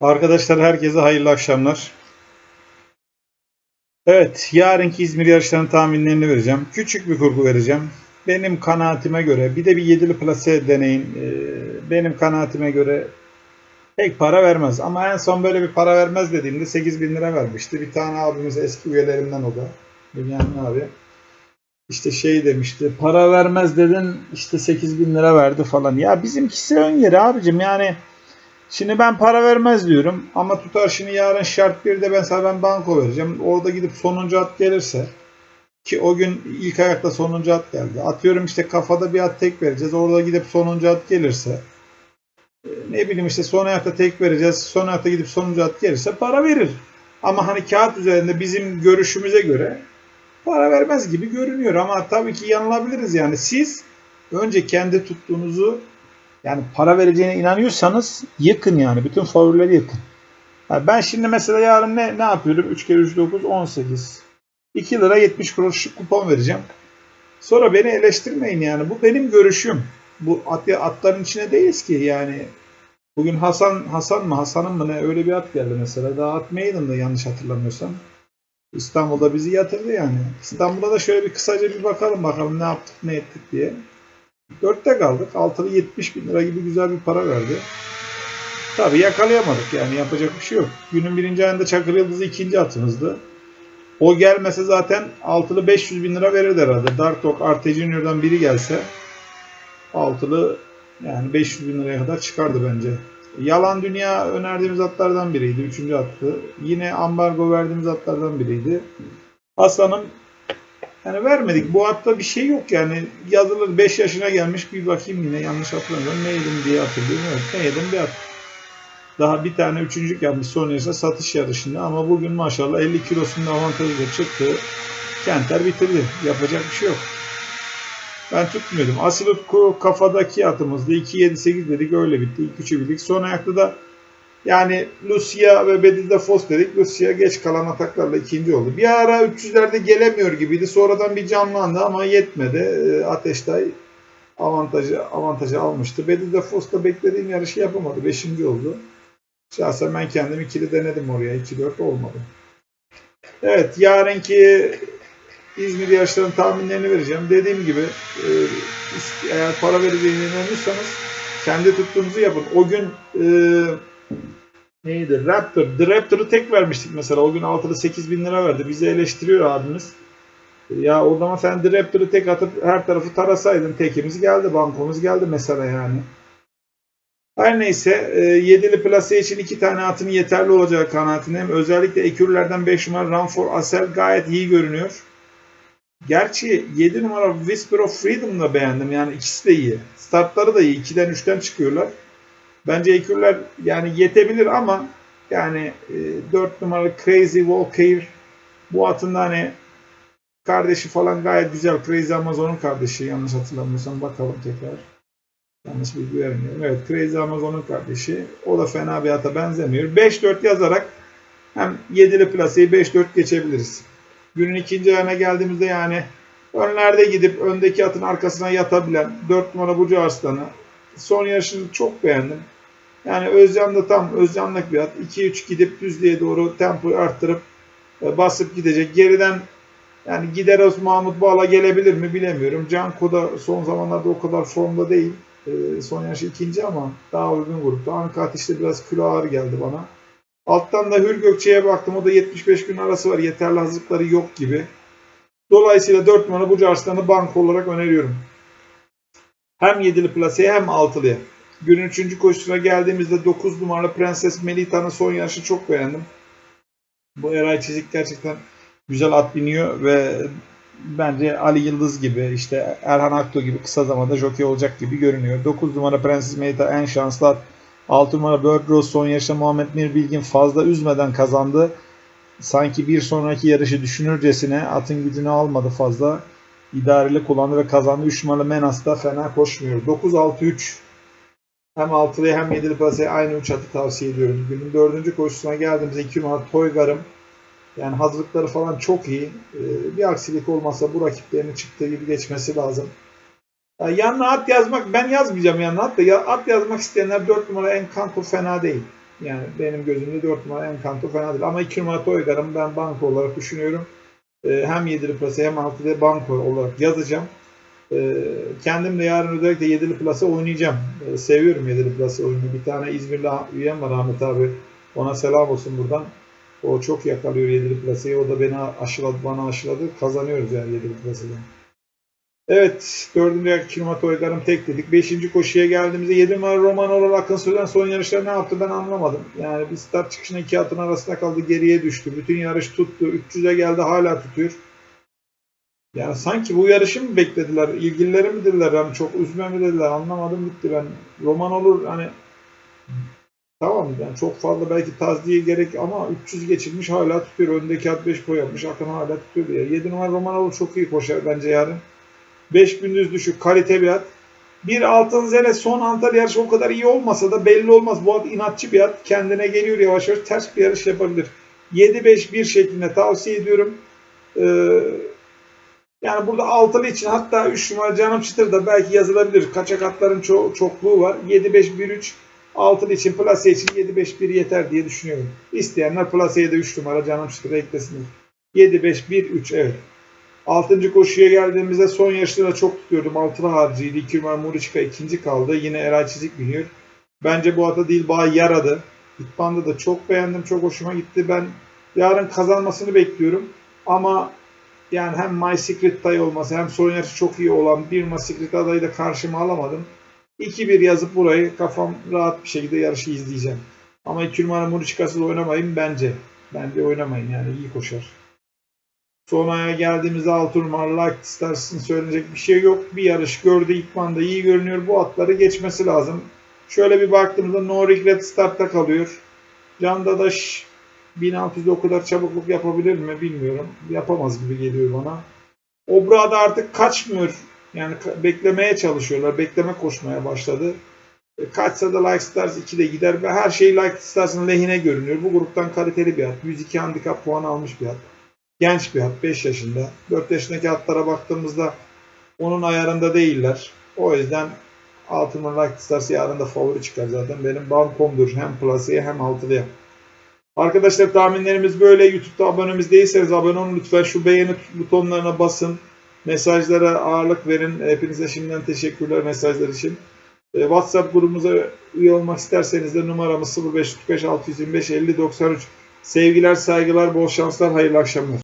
Arkadaşlar herkese hayırlı akşamlar. Evet, yarınki İzmir yarışlarının tahminlerini vereceğim. Küçük bir kurgu vereceğim. Benim kanaatime göre, bir de bir yedili plase deneyin. Ee, benim kanaatime göre pek para vermez. Ama en son böyle bir para vermez dediğimde 8 bin lira vermişti. Bir tane abimiz eski üyelerimden o da. Bünyamin abi. İşte şey demişti, para vermez dedin işte 8 bin lira verdi falan. Ya bizimkisi ön yeri abicim yani Şimdi ben para vermez diyorum ama tutar şimdi yarın şart bir de mesela ben banko vereceğim. Orada gidip sonuncu at gelirse ki o gün ilk ayakta sonuncu at geldi. Atıyorum işte kafada bir at tek vereceğiz. Orada gidip sonuncu at gelirse e, ne bileyim işte son ayakta tek vereceğiz. Son ayakta gidip sonuncu at gelirse para verir. Ama hani kağıt üzerinde bizim görüşümüze göre para vermez gibi görünüyor. Ama tabii ki yanılabiliriz yani. Siz önce kendi tuttuğunuzu yani para vereceğine inanıyorsanız yıkın yani. Bütün favorileri yıkın. Ha ben şimdi mesela yarın ne, ne yapıyorum? 3 kere 3 9 18. 2 lira 70 kuruş kupon vereceğim. Sonra beni eleştirmeyin yani. Bu benim görüşüm. Bu at, atların içine değiliz ki yani. Bugün Hasan Hasan mı Hasan'ın mı ne öyle bir at geldi mesela. Daha at meydanında yanlış hatırlamıyorsam. İstanbul'da bizi yatırdı yani. İstanbul'da da şöyle bir kısaca bir bakalım bakalım ne yaptık ne ettik diye. Dörtte kaldık. Altılı 70 bin lira gibi güzel bir para verdi. Tabii yakalayamadık yani yapacak bir şey yok. Günün birinci ayında Çakır Yıldızı ikinci atımızdı. O gelmese zaten altılı 500 bin lira verirdi herhalde. Dartok Arte Junior'dan biri gelse altılı yani 500 bin liraya kadar çıkardı bence. Yalan Dünya önerdiğimiz atlardan biriydi. Üçüncü attı. Yine ambargo verdiğimiz atlardan biriydi. Hasan'ın yani vermedik. Bu hatta bir şey yok yani. Yazılır 5 yaşına gelmiş bir bakayım yine yanlış hatırlamıyorum. Yedim diye hatırlıyorum. Evet yedim bir at. Daha bir tane üçüncülük yapmış son yarışta satış yarışında ama bugün maşallah 50 kilosunda avantajıyla çıktı. Kenter bitirdi. Yapacak bir şey yok. Ben tutmuyordum. Asilutku kafadaki atımızdı. 2-7-8 dedik öyle bitti. 2-3'ü bildik. Son ayakta da yani Lucia ve Bedilde Fos dedik. Lucia geç kalan ataklarla ikinci oldu. Bir ara 300'lerde gelemiyor gibiydi. Sonradan bir canlandı ama yetmedi. Ee, Ateştay avantajı avantajı almıştı. Bedilde Fos da beklediğim yarışı yapamadı. Beşinci oldu. Şahsen ben kendim ikili denedim oraya. 2-4 olmadı. Evet yarınki İzmir yarışlarının tahminlerini vereceğim. Dediğim gibi e, eğer para vereceğine inanıyorsanız kendi tuttuğunuzu yapın. O gün e, neydi? Raptor. The Raptor'ı tek vermiştik mesela. O gün altıda 8 bin lira verdi. Bizi eleştiriyor abimiz. Ya o zaman sen The Raptor'ı tek atıp her tarafı tarasaydın tekimiz geldi. Bankomuz geldi mesela yani. Her neyse e, yedili plase için iki tane atın yeterli olacağı kanaatindeyim. Özellikle ekürlerden 5 numara Ranfor Asel gayet iyi görünüyor. Gerçi 7 numara Whisper of Freedom'ı da beğendim. Yani ikisi de iyi. Startları da iyi. 2'den 3'ten çıkıyorlar. Bence ekürler yani yetebilir ama yani e, 4 numaralı Crazy Walker bu atın da hani kardeşi falan gayet güzel. Crazy Amazon'un kardeşi yanlış hatırlamıyorsam bakalım tekrar. Yanlış bilgi vermiyorum. Evet Crazy Amazon'un kardeşi. O da fena bir ata benzemiyor. 5-4 yazarak hem 7'li plaseyi 5-4 geçebiliriz. Günün ikinci ayına geldiğimizde yani önlerde gidip öndeki atın arkasına yatabilen 4 numara Burcu Arslan'ı son yarışını çok beğendim. Yani Özcan da tam Özcanlık bir at. 2-3 gidip düzlüğe doğru tempoyu arttırıp e, basıp gidecek. Geriden yani Gideros Mahmut Bağla gelebilir mi bilemiyorum. Canko da son zamanlarda o kadar formda değil. E, son yarışı ikinci ama daha uygun grupta. Anka işte biraz kilo ağır geldi bana. Alttan da Hür Gökçe'ye baktım. O da 75 gün arası var. Yeterli hazırlıkları yok gibi. Dolayısıyla 4 numara bu Arslan'ı banko olarak öneriyorum. Hem 7'li plaseye hem 6'lıya. Günün 3. koşusuna geldiğimizde 9 numaralı Prenses Melita'nın son yarışı çok beğendim. Bu Eray Çizik gerçekten güzel at biniyor ve bence Ali Yıldız gibi işte Erhan Akto gibi kısa zamanda jockey olacak gibi görünüyor. 9 numara Prenses Melita en şanslı at. 6 numara Bird Rose son yarışta Muhammed Mir Bilgin fazla üzmeden kazandı. Sanki bir sonraki yarışı düşünürcesine atın gücünü almadı fazla. İdareli kullandı ve kazandı. 3 numaralı Menas da fena koşmuyor. 9-6-3 hem 6'lı hem 7'li plaseye aynı 3 atı tavsiye ediyorum. Günün 4. koşusuna geldiğimizde 2 numara Toygar'ım. Yani hazırlıkları falan çok iyi. Ee, bir aksilik olmazsa bu rakiplerinin çıktığı gibi geçmesi lazım. Ya yanına at yazmak, ben yazmayacağım yanına at da ya, at yazmak isteyenler 4 numara Encanto fena değil. Yani benim gözümde 4 numara Encanto fena değil. Ama 2 numara Toygar'ım ben banko olarak düşünüyorum. Ee, hem 7'li plase hem 6'lı banko olarak yazacağım. Ee, kendim de yarın özellikle 7'li plase oynayacağım. Ee, seviyorum 7'li plase oyunu. Bir tane İzmirli üyem var Ahmet abi. Ona selam olsun buradan. O çok yakalıyor 7'li plaseyi. O da beni aşıladı, bana aşıladı. Kazanıyoruz yani 7'li plaseden. Evet, dördüncü ayak kilometre tek dedik. Beşinci koşuya geldiğimizde 7 numara Roman olarak Akın Sözen son yarışta ne yaptı ben anlamadım. Yani bir start çıkışına iki atın arasında kaldı geriye düştü. Bütün yarış tuttu. 300'e geldi hala tutuyor. Yani sanki bu yarışı mı beklediler? İlgilileri mi dediler? Yani çok üzme mi dediler? Anlamadım gitti ben. Roman olur hani Tamam yani çok fazla belki tazdiye gerek ama 300 geçilmiş hala tutuyor. Öndeki at 5 boy yapmış. Akın hala tutuyor diye. 7 numara Romanov çok iyi koşar bence yarın. 5000 düz düşük kalite bir at. Bir altın zele son Antalya yarışı o kadar iyi olmasa da belli olmaz. Bu at inatçı bir at. Kendine geliyor yavaş yavaş. Ters bir yarış yapabilir. 7-5-1 şeklinde tavsiye ediyorum. Ee, yani burada altılı için hatta 3 numara Canım Çıtır da belki yazılabilir. Kaçak atların ço- çokluğu var. 7-5-1-3 altılı için plase için 7-5-1 yeter diye düşünüyorum. İsteyenler plaseye de 3 numara Canım Çıtır'ı eklesinler. 7-5-1-3 evet. Altıncı koşuya geldiğimizde son yarışlarda çok tutuyordum. Altılı harcıydı. Numara Muriçka ikinci kaldı. Yine Eray Çizik biniyor. Bence bu ata değil bağ yaradı. İtban'da da çok beğendim. Çok hoşuma gitti. Ben yarın kazanmasını bekliyorum. Ama yani hem My Secret Day olması hem son yarışı çok iyi olan bir My Secret adayı da karşıma alamadım. 2-1 yazıp burayı kafam rahat bir şekilde yarışı izleyeceğim. Ama 2 numara Muriçka'sız oynamayın bence. Bence oynamayın yani iyi koşar. Son aya geldiğimizde 6 numaralı Light Stars'ın söylenecek bir şey yok. Bir yarış gördü İkman'da iyi görünüyor. Bu atları geçmesi lazım. Şöyle bir baktığımızda No Regret startta kalıyor. Can Dadaş 1600'de o kadar çabukluk yapabilir mi bilmiyorum. Yapamaz gibi geliyor bana. Obra da artık kaçmıyor. Yani beklemeye çalışıyorlar. Bekleme koşmaya başladı. E, Kaçsa da Like Stars 2'de gider ve her şey Like Stars'ın lehine görünüyor. Bu gruptan kaliteli bir at. 102 handikap puan almış bir at genç bir at 5 yaşında. 4 yaşındaki atlara baktığımızda onun ayarında değiller. O yüzden Altınman Rock Stars yarın da favori çıkar zaten. Benim bankomdur. Hem plaseye hem altılıya. Arkadaşlar tahminlerimiz böyle. YouTube'da abonemiz değilseniz abone olun lütfen. Şu beğeni butonlarına basın. Mesajlara ağırlık verin. Hepinize şimdiden teşekkürler mesajlar için. E, WhatsApp grubumuza üye olmak isterseniz de numaramız 0545 625 50 93. Sevgiler, saygılar, bol şanslar, hayırlı akşamlar.